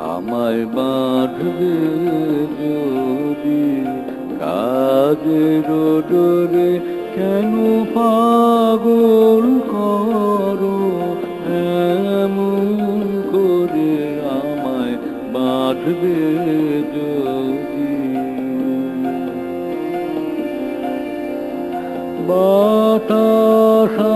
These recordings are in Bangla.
আমায় বাঁধবে যদি কাজের ডোরে কেন পাগল করো? এমন করে আমায় বাঁধবে যদি। বাতাসানি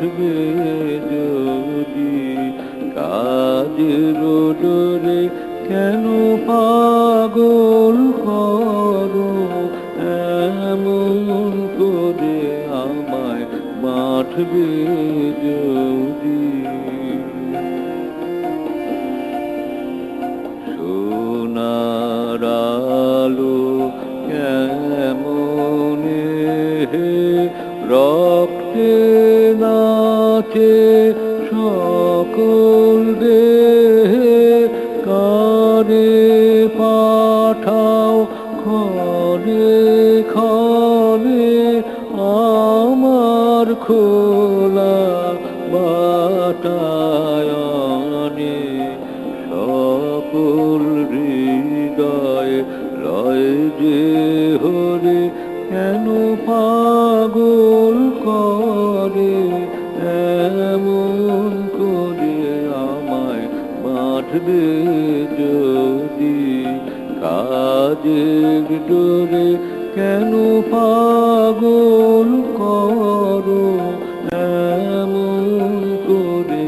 বাঁধবে যদি কাজের ডোরে কেন পাগল করো? এমন করে আমায় বাঁধবে যদি সোনার আলো কেমনে হে রক্তে নাচে সকল দেহে কানে পাঠাও খনে খনে আমার খোলা বাটায়নে সকল হৃদয় লয় যে হরে কেন পাগল করে? বাঁধবে যদি কাজের ডোরে কেন পাগল করো? এমন করে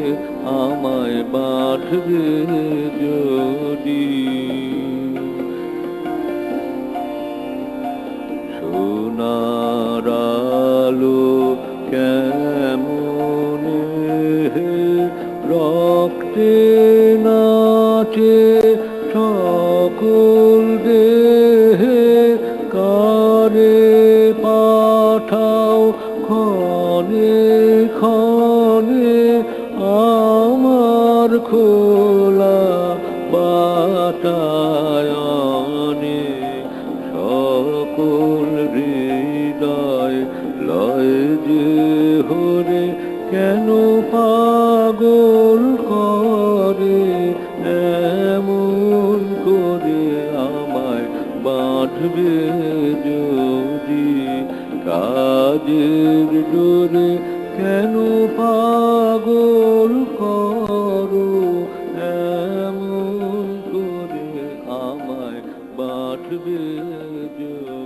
আমায় বাঁধবে যদি? সোনার আলো কেমন রক্তে নাচে সকল দেহে কারে পাঠাও খনে খনে আমার খোলা বাতায়নে সকল হৃদয় লয় যে হরে, কেন পাগল করে আমায় বাঁধবে যদি? কাজের ডোরে কেন পাগল করো? এমন করে আমায় বাঁধবে যদি?